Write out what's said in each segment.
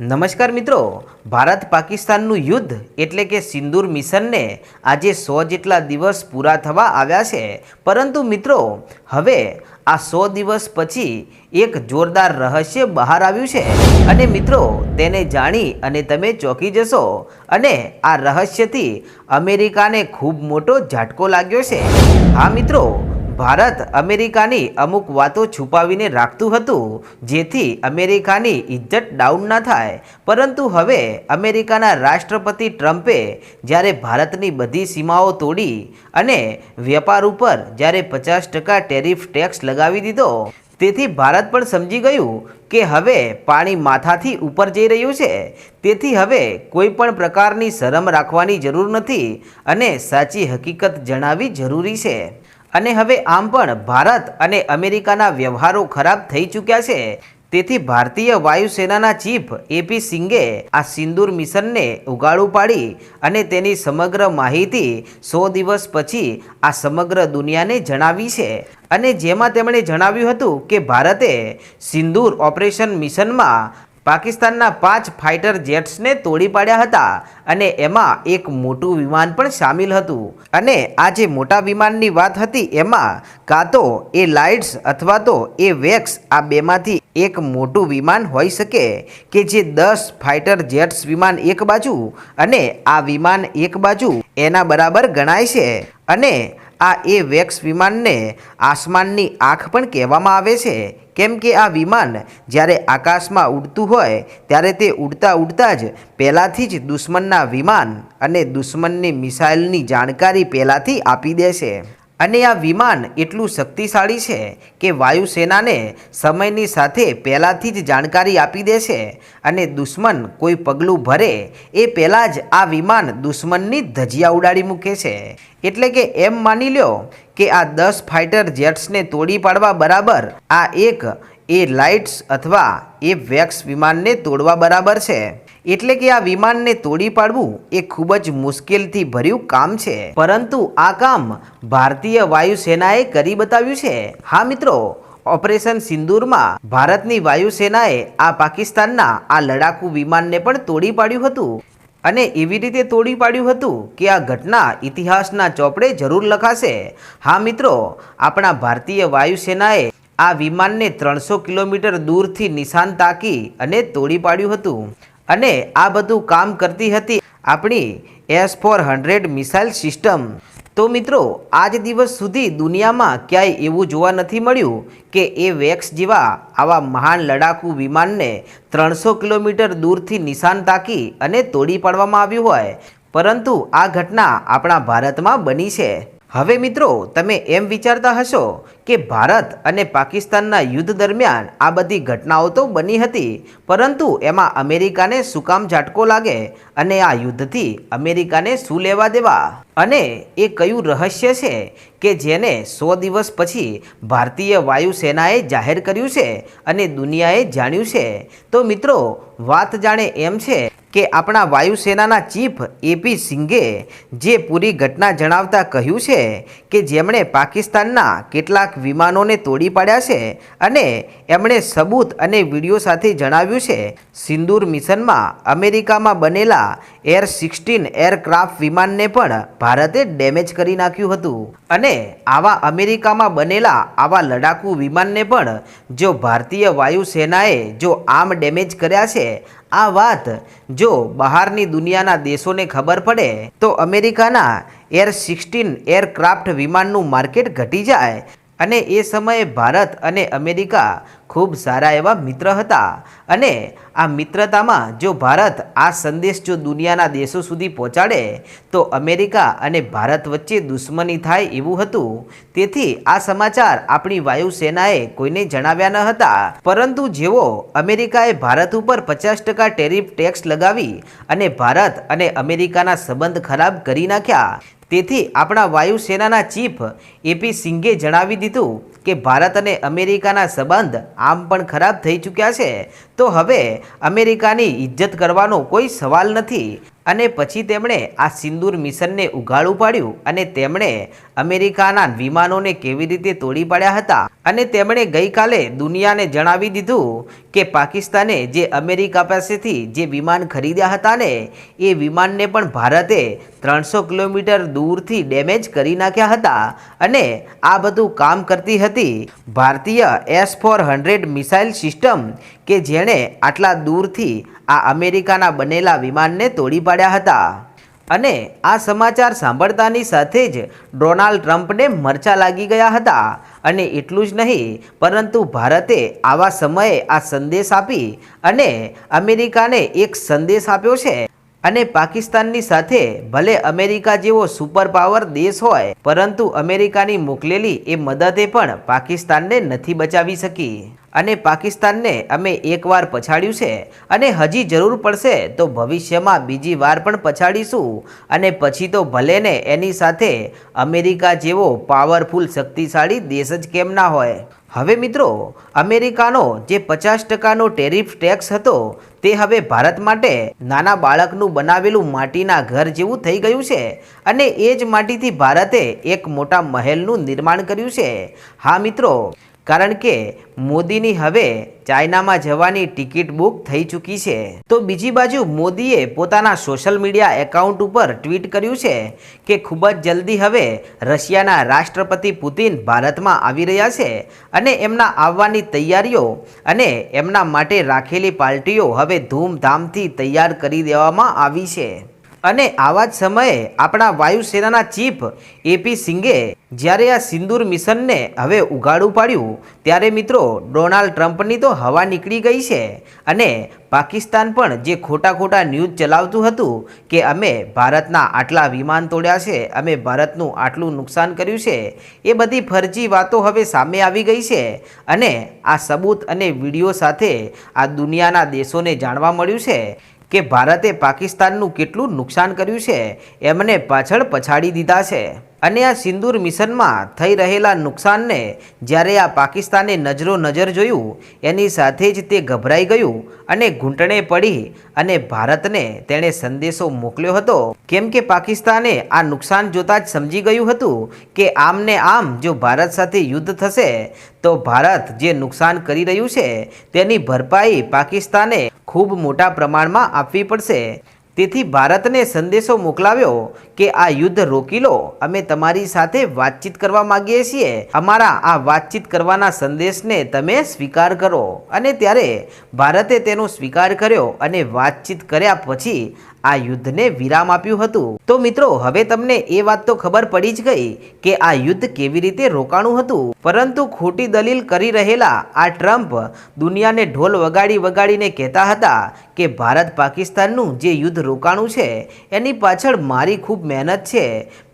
નમસ્કાર મિત્રો, ભારત પાકિસ્તાનનું યુદ્ધ એટલે કે સિંદૂર મિશનને આજે સો જેટલા દિવસ પૂરા થવા આવ્યા છે. પરંતુ મિત્રો, હવે આ સો દિવસ પછી એક જોરદાર રહસ્ય બહાર આવ્યું છે. અને મિત્રો, તેને જાણી અને તમે ચોંકી જશો. અને આ રહસ્યથી અમેરિકાને ખૂબ મોટો ઝાટકો લાગ્યો છે. હા મિત્રો ભારત અમેરિકાની અમુક વાતો છુપાવીને રાખતું હતું, જેથી અમેરિકાની ઇજ્જત ડાઉન ન થાય. પરંતુ હવે અમેરિકાના રાષ્ટ્રપતિ ટ્રમ્પે જ્યારે ભારતની બધી સીમાઓ તોડી અને વેપાર ઉપર જ્યારે પચાસ ટકા ટેરિફ ટેક્સ લગાવી દીધો, તેથી ભારત પણ સમજી ગયું કે હવે પાણી માથાથી ઉપર જઈ રહ્યું છે. તેથી હવે કોઈ પણ પ્રકારની શરમ રાખવાની જરૂર નથી અને સાચી હકીકત જણાવી જરૂરી છે. અને હવે આમ પણ ભારત અને અમેરિકાના વ્યવહારો ખરાબ થઈ ચૂક્યા છે. તેથી ભારતીય વાયુસેનાના ચીફ એપી સિંઘે આ સિંદૂર મિશનને ઉગાડું પાડી અને તેની સમગ્ર માહિતી સો દિવસ પછી આ સમગ્ર દુનિયાને જણાવી છે. અને જેમાં તેમણે જણાવ્યું હતું કે ભારતે સિંદૂર ઓપરેશન મિશનમાં પાકિસ્તાનના પાંચ ફાઇટર જેટ્સને તોડી પાડ્યા હતા અને એમાં એક મોટું વિમાન પણ સામેલ હતું. અને આ જે મોટા વિમાનની વાત હતી, એમાં કાં તો એ લાઇટ્સ અથવા તો એ વેક્સ આ બેમાંથી એક મોટું વિમાન હોઈ શકે કે જે દસ ફાઇટર જેટ્સ વિમાન એક બાજુ અને આ વિમાન એક બાજુ એના બરાબર ગણાય છે. અને આ એ વેક્સ વિમાનને આસમાનની આંખ પણ કહેવામાં આવે છે કેમ કે આ વિમાન જ્યારે આકાશમાં ઉડતું હોય, ત્યારે તે ઉડતા ઉડતા જ પહેલાંથી જ દુશ્મનના વિમાન અને દુશ્મનની મિસાઇલની જાણકારી પહેલાંથી આપી દે છે અને આ વિમાન એટલું શક્તિશાળી છે કે વાયુસેનાને સમયની સાથે પહેલાંથી જ જાણકારી આપી દે છે અને દુશ્મન કોઈ પગલું ભરે એ પહેલાં જ આ વિમાન દુશ્મનની ધજિયા ઉડાડી મૂકે છે. એટલે કે એમ માની લ્યો કે આ દસ ફાઇટર જેટ્સને તોડી પાડવા બરાબર, આ એક એ લાઇટ્સ અથવા એ વેક્સ વિમાનને તોડવા બરાબર છે. એટલે કે આ વિમાનને તોડી પાડવું એ ખૂબ જ મુશ્કેલથી ભર્યું કામ છે. પરંતુ આ કામ ભારતીય વાયુસેનાએ કરી બતાવ્યું છે. હા મિત્રો, ઓપરેશન સિંદૂરમાં ભારતની વાયુસેનાએ આ પાકિસ્તાનના આ લડાકુ વિમાનને પણ તોડી પાડ્યું હતું. અને એવી રીતે તોડી પાડ્યું હતું કે આ ઘટના ઇતિહાસના ચોપડે જરૂર લખાશે. હા, મિત્રો, આપણા ભારતીય વાયુસેનાએ આ વિમાનને ત્રણસો કિલોમીટર દૂરથી નિશાન તાકી અને તોડી પાડ્યું હતું. અને આ બધું કામ કરતી હતી આપણી S four hundred missile system. તો મિત્રો, આજ દિવસ સુધી દુનિયામાં ક્યાંય એવું જોવા નથી મળ્યું કે એ વેક્સ જેવા આવા મહાન લડાકુ વિમાનને ત્રણસો કિલોમીટર દૂરથી નિશાન તાકી અને તોડી પાડવામાં આવ્યું હોય. પરંતુ આ ઘટના આપણા ભારતમાં બની છે. હવે મિત્રો, તમે એમ વિચારતા હશો કે ભારત અને પાકિસ્તાનના યુદ્ધ દરમિયાન આ બધી ઘટનાઓ તો બની હતી, પરંતુ એમાં અમેરિકાને શું કામ ઝાટકો લાગે અને આ યુદ્ધથી અમેરિકાને શું લેવા દેવા? અને એ કયું રહસ્ય છે કે જેને સો દિવસ પછી ભારતીય વાયુસેનાએ જાહેર કર્યું છે અને દુનિયાએ જાણ્યું છે? તો મિત્રો, વાત જાણે એમ છે કે આપણા વાયુસેનાના ચીફ એપી સિંઘે જે પૂરી ઘટના જણાવતા કહ્યું છે કે જેમણે પાકિસ્તાનના કેટલાક વિમાનોને તોડી પાડ્યા છે અને એમણે સબૂત અને વીડિયો સાથે જણાવ્યું છે, સિંદૂર મિશનમાં અમેરિકામાં બનેલા એર સિક્સટીન એરક્રાફ્ટ વિમાનને પણ ભારતે ડેમેજ કરી નાખ્યું હતું. અને આવા અમેરિકામાં બનેલા આવા લડાકુ વિમાનને પણ જો ભારતીય વાયુસેનાએ જો આમ ડેમેજ કર્યા છે આ વાત જો બહારની દુનિયાના દેશોને ખબર પડે, તો અમેરિકાના એર સિક્સટીન એરક્રાફ્ટ વિમાનનું માર્કેટ ઘટી જાય અને એ સમયે ભારત અને અમેરિકા ખૂબ સારા એવા મિત્ર હતા. અને આ મિત્રતામાં જો ભારત આ સંદેશ જો દુનિયાના દેશો સુધી પહોંચાડે, તો અમેરિકા અને ભારત વચ્ચે દુશ્મની થાય એવું હતું. તેથી આ સમાચાર આપણી વાયુસેનાએ કોઈને જણાવ્યા ન હતા. પરંતુ જેવો અમેરિકાએ ભારત ઉપર પચાસ ટકા ટેરિફ ટેક્સ લગાવી અને ભારત અને અમેરિકાના સંબંધ ખરાબ કરી નાખ્યા તેથી આપણા વાયુસેનાના ચીફ એપી સિંઘે જણાવી દીધું કે ભારત અને અમેરિકાના સંબંધ આમ પણ ખરાબ થઈ ચૂક્યા છે. તો હવે અમેરિકાની ઇજ્જત કરવાનો કોઈ સવાલ નથી. અને પછી તેમણે આ સિંદૂર મિશનને ઉઘાડું પાડ્યું અને તેમણે અમેરિકાના વિમાનોને કેવી રીતે તોડી પાડ્યા હતા અને તેમણે ગઈકાલે દુનિયાને જણાવી દીધું કે પાકિસ્તાને જે અમેરિકા પાસેથી જે વિમાન ખરીદ્યા હતા ને, એ વિમાનને પણ ભારતે ત્રણસો કિલોમીટર દૂરથી ડેમેજ કરી નાખ્યા હતા અને આ બધું કામ કરતી હતી ભારતીય S four hundred missile system કે જેણે આટલા દૂરથી આ અમેરિકાના બનેલા વિમાનને તોડી પાડ્યા હતા. અને આ સમાચાર સાંભળતાની સાથે જ ડોનાલ્ડ ટ્રમ્પને મરચા લાગી ગયા હતા. અને એટલું જ નહીં, પરંતુ ભારતે આવા સમયે આ સંદેશ આપી અને અમેરિકાને એક સંદેશ આપ્યો છે. અને પાકિસ્તાનની સાથે ભલે અમેરિકા જેવો સુપર પાવર દેશ હોય, પરંતુ અમેરિકાની મોકલેલી એ મદદે પણ પાકિસ્તાનને નથી બચાવી શકી. અને પાકિસ્તાનને અમે એકવાર પછાડ્યું છે અને હજી જરૂર પડશે તો ભવિષ્યમાં બીજી વાર પણ પછાડીશું. અને પછી તો ભલે ને એની સાથે અમેરિકા જેવો પાવરફુલ શક્તિશાળી દેશ જ કેમ ના હોય. હવે મિત્રો, અમેરિકાનો જે પચાસ ટકાનો ટેરિફ ટેક્સ હતો, તે હવે ભારત માટે નાના બાળકનું બનાવેલું માટીના ઘર જેવું થઈ ગયું છે અને એ જ માટીથી ભારતે એક મોટા મહેલનું નિર્માણ કર્યું છે. હા મિત્રો કારણ કે મોદીની હવે ચાઇનામાં જવાની ટિકિટ બુક થઈ ચૂકી છે. તો બીજી બાજુ મોદીએ પોતાના સોશિયલ મીડિયા એકાઉન્ટ ઉપર ટ્વીટ કર્યું છે કે ખૂબ જ જલ્દી હવે રશિયાના રાષ્ટ્રપતિ પુતિન ભારતમાં આવી રહ્યા છે અને એમના આવવાની તૈયારીઓ અને એમના માટે રાખેલી પાર્ટીઓ હવે ધૂમધામથી તૈયાર કરી દેવામાં આવી છે. અને આવા જ સમયે આપણા વાયુસેનાના ચીફ એપી સિંઘે જ્યારે આ સિંદૂર મિશનને હવે ઉઘાડું પાડ્યું, ત્યારે મિત્રો ડોનાલ્ડ ટ્રમ્પની તો હવા નીકળી ગઈ છે અને પાકિસ્તાન પણ જે ખોટા ખોટા ન્યૂઝ ચલાવતું હતું કે અમે ભારતના આટલા વિમાન તોડ્યા છે, અમે ભારતનું આટલું નુકસાન કર્યું છે, એ બધી ફરજી વાતો હવે સામે આવી ગઈ છે અને આ સબૂત અને વીડિયો સાથે આ દુનિયાના દેશોને જાણવા મળ્યું છે કે ભારતે પાકિસ્તાનનું કેટલું નુકસાન કર્યું છે એમને પાછળ પછાડી દીધા છે. અને આ સિંદૂર મિશનમાં થઈ રહેલા નુકસાનને જ્યારે આ પાકિસ્તાને નજરો નજર જોયું, એની સાથે જ તે ગભરાઈ ગયું અને ઘૂંટણે પડી અને ભારતને તેણે સંદેશો મોકલ્યો હતો. કેમ કે પાકિસ્તાને આ નુકસાન જોતાં જ સમજી ગયું હતું કે આમ ને આમ જો ભારત સાથે યુદ્ધ થશે, તો ભારત જે નુકસાન કરી રહ્યું છે, તેની ભરપાઈ પાકિસ્તાને ખૂબ મોટા પ્રમાણમાં આપવી પડશે. તેથી ભારતને સંદેશો મોકલાવ્યો કે આ યુદ્ધ રોકી લો. અમે તમારી સાથે વાતચીત કરવા માંગીએ છીએ. અમારા આ વાતચીત કરવાના સંદેશને તમે સ્વીકાર કરો. અને ત્યારે ભારતે તેનો સ્વીકાર કર્યો અને વાતચીત કર્યા પછી આ યુદ્ધને વિરામ આપ્યું હતું. તો મિત્રો, હવે તમને એ વાત તો ખબર પડી જ ગઈ કે આ યુદ્ધ કેવી રીતે રોકાણું હતું. પરંતુ ખોટી દલીલ કરી રહેલા આ ટ્રમ્પ દુનિયાને ઢોલ વગાડી વગાડીને કહેતા હતા કે ભારત પાકિસ્તાનનું જે યુદ્ધ રોકાણું છે, એની પાછળ મારી ખૂબ મહેનત છે.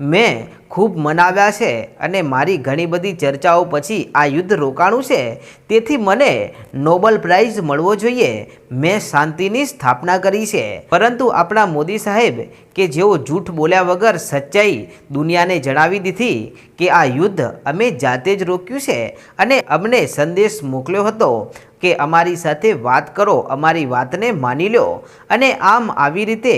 મેં ખૂબ મનાવ્યા છે અને મારી ઘણી બધી ચર્ચાઓ પછી આ યુદ્ધ રોકાણું છે. તેથી મને નોબલ પ્રાઇઝ મળવો જોઈએ. મેં શાંતિની સ્થાપના કરી છે. પરંતુ આપણા મોદી સાહેબ કે જેઓ જૂઠ બોલ્યા વગર સચ્ચાઈ દુનિયાને જણાવી દીધી કે આ યુદ્ધ અમે જાતે જ રોક્યું છે અને અમને સંદેશ મોકલ્યો હતો. કે અમારી સાથે વાત કરો, અમારી વાતને માની લો. અને આમ આવી રીતે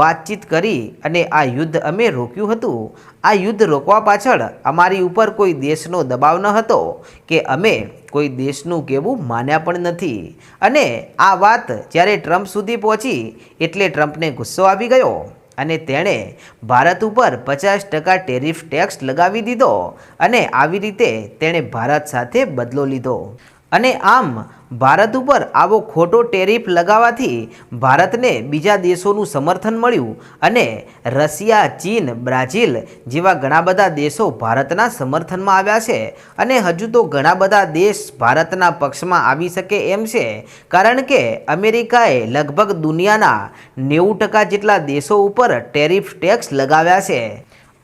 વાતચીત કરી અને આ યુદ્ધ અમે રોક્યું હતું. આ યુદ્ધ રોકવા પાછળ અમારી ઉપર કોઈ દેશનો દબાવ ન હતો કે અમે કોઈ દેશનું કહેવું માન્યા પણ નથી. અને આ વાત જ્યારે ટ્રમ્પ સુધી પહોંચી એટલે ટ્રમ્પને ગુસ્સો આવી ગયો અને તેણે ભારત ઉપર પચાસ ટકા ટેરિફ ટેક્સ લગાવી દીધો અને આવી રીતે તેણે ભારત સાથે બદલો લીધો. અને આમ, ભારત ઉપર આવો ખોટો ટેરિફ લગાવવાથી ભારતને બીજા દેશોનું સમર્થન મળ્યું અને રશિયા, ચીન, બ્રાઝિલ જેવા ઘણા બધા દેશો ભારતના સમર્થનમાં આવ્યા છે. અને હજુ તો ઘણા બધા દેશ ભારતના પક્ષમાં આવી શકે એમ છે, કારણ કે અમેરિકાએ લગભગ દુનિયાના નેવું ટકા જેટલા દેશો ઉપર ટેરિફ ટેક્સ લગાવ્યા છે.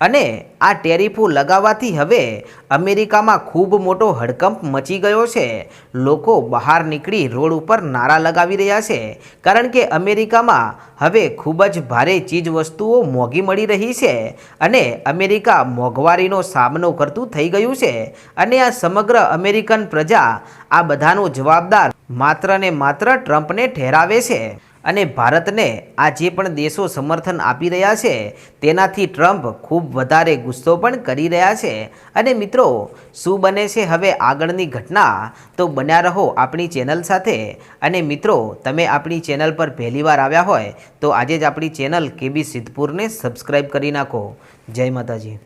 અને આ ટેરિફો લગાવવાથી હવે અમેરિકામાં ખૂબ મોટો હડકંપ મચી ગયો છે. લોકો બહાર નીકળી રોડ ઉપર નારા લગાવી રહ્યા છે. કારણ કે અમેરિકામાં હવે ખૂબ જ ભારે ચીજ વસ્તુઓ મોંઘી મળી રહી છે અને અમેરિકા મોંઘવારીનો સામનો કરતું થઈ ગયું છે. અને આ સમગ્ર અમેરિકન પ્રજા આ બધાનો જવાબદાર માત્ર ને માત્ર ટ્રમ્પને ઠેરાવે છે. અને ભારતને આ જે પણ દેશો સમર્થન આપી રહ્યા છે, તેનાથી ટ્રમ્પ ખૂબ વધારે ગુસ્સો પણ કરી રહ્યા છે. અને મિત્રો, શું બને છે હવે આગળની ઘટના? તો બન્યા રહો આપણી ચેનલ સાથે. અને મિત્રો, તમે આપણી ચેનલ પર પહેલીવાર આવ્યા હોય, તો આજે જ આપણી ચેનલ કેબી સિદ્ધપુરને સબસ્ક્રાઈબ કરી નાખો. જય માતાજી.